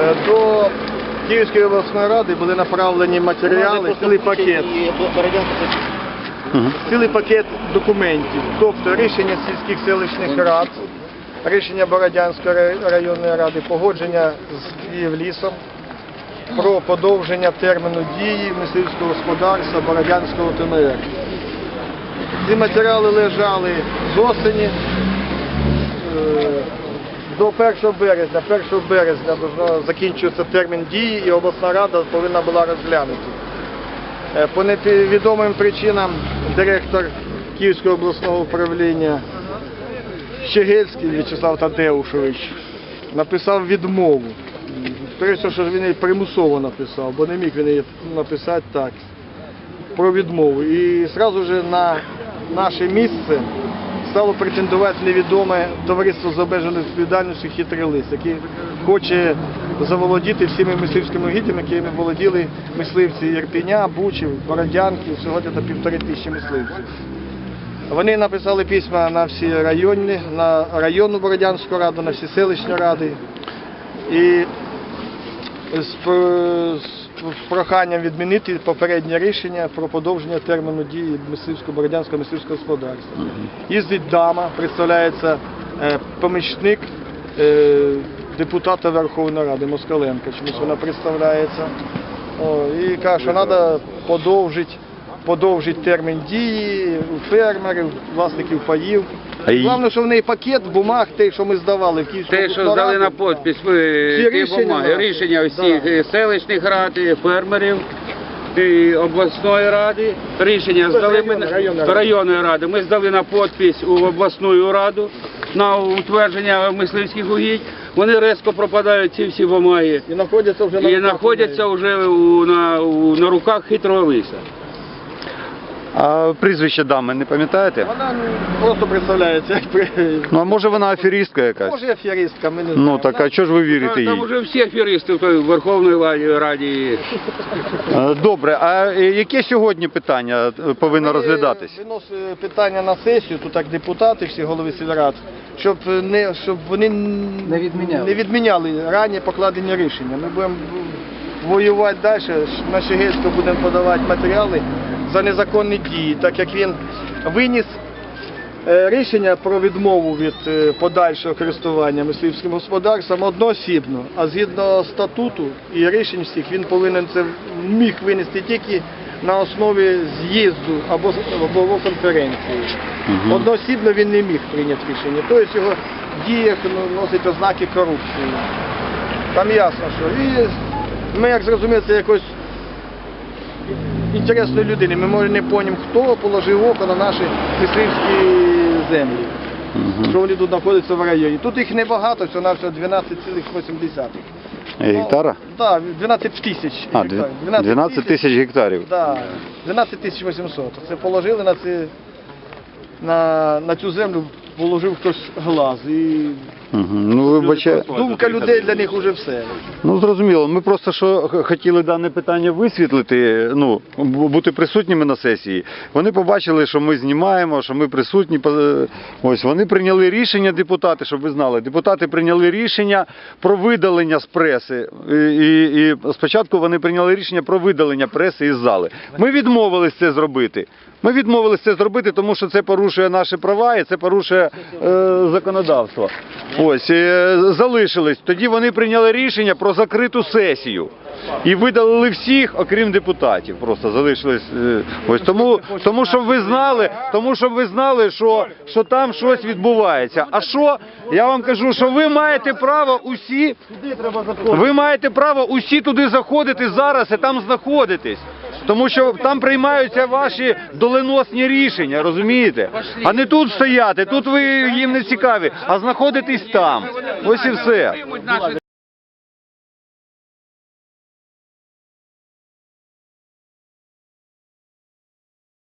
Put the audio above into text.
Е, До Київської обласної ради були направлені матеріали, цілий пакет, цілий пакет документів, тобто рішення сільських селищних рад, рішення Бородянської районної ради, погодження з Київлісом про подовження терміну дії мисливського господарства Бородянського ТМР. Ці матеріали лежали з осені е, до 1 березня. 1 березня закінчується термін дії і обласна рада повинна була розглянути. Е, По невідомим причинам директор Київського обласного управління Щегельський В'ячеслав Тадеушович написав відмову. Скоріше, що він її примусово написав, бо не міг він її написати так. Про відмову. І одразу ж на наше місце стало претендувати невідоме товариство з обмеженою відповідальністю хитрий лис, який хоче заволодіти всіми мисливськими гідями, якими володіли мисливці Єрпіня, Бучів, Бородянки, сьогодні це півтори тисячі мисливців. Вони написали письма на всі районні, на районну Бородянську раду, на всі селищні ради. І з, з проханням відмінити попереднє рішення про подовження терміну дії мисливського бородянського мисливського господарства. Їздить дама, представляється е, помічник е, депутата Верховної Ради Москаленко, чомусь вона представляється. О, і каже, що треба подовжити, подовжити термін дії у фермерів, власників паїв. Головне, що в неї пакет бумаг, те, що ми здавали в Київську Те, що здали на підпис ті рішення бумаги, рішення всіх е, селищних рад, фермерів, і обласної ради, рішення здали ми районної, на- районної ради. Ми здали на підпис у обласну раду на утвердження мисливських угідь. Вони резко пропадають ці всі бумаги. І знаходяться вже на і знаходяться вже у, на, у, на руках хитрого лиса. А прізвище дами не пам'ятаєте? Вона просто представляється як при... Ну а може вона аферістка якась? Може аферистка, ми не Ну так а чого ж ви вірите Там їй? вже всі аферисти в той Верховній Раді- Раді. Е, Добре, а е, яке сьогодні питання е, повинно розглядатись? Виносили питання на сесію, тут так депутати, всі голови сільрад, щоб не щоб вони не відміняли. не відміняли рані покладені рішення. Ми будемо воювати далі. На Шегельську будемо подавати матеріали за незаконні дії, так як він виніс е, рішення про відмову від е, подальшого користування мисливським господарством одноосібно, а згідно статуту і рішень всіх він повинен це міг винести тільки на основі з'їзду або або конференції. Мгм. Одноосібно він не міг прийняти рішення. Тобто його дія ну, носить ознаки корупції. Там ясно, що. І ми, як зрозуміли, це якось інтересної людини. Ми може не поняємо, хто положив око на наші мисливські землі. Мгм. Що вони тут знаходяться в районі. Тут їх небагато, всього на все 12,8. Е, Гектара? Так, 12 тисяч. Гектарів. 12 тисяч гектарів. Так, 12 тисяч 800. Це положили на це, на, на цю землю положив хтось глаз. І. Ну вибачте. думка людей для них уже все. Ну зрозуміло. Ми просто що х- хотіли дане питання висвітлити, ну бу- бути присутніми на сесії. Вони побачили, що ми знімаємо, що ми присутні. По- Ось вони прийняли рішення, депутати, щоб ви знали. Депутати прийняли рішення про видалення з преси. І, і, і спочатку вони прийняли рішення про видалення преси із зали. Ми відмовились це зробити. Ми відмовились це зробити, тому що це порушує наші права і це порушує е, законодавство. Ось е, залишились. Тоді вони прийняли рішення про закриту сесію. І видалили всіх, окрім депутатів. Просто залишились. е, Ось тому, тому щоб ви знали, тому щоб ви знали, що, що там щось відбувається. А що? Я вам кажу, що ви маєте право усі, ви маєте право усі туди заходити зараз і там знаходитись. Тому що там приймаються ваші доленосні рішення, розумієте? А не тут стояти, тут ви їм не цікаві, а знаходитись там. Ось і все.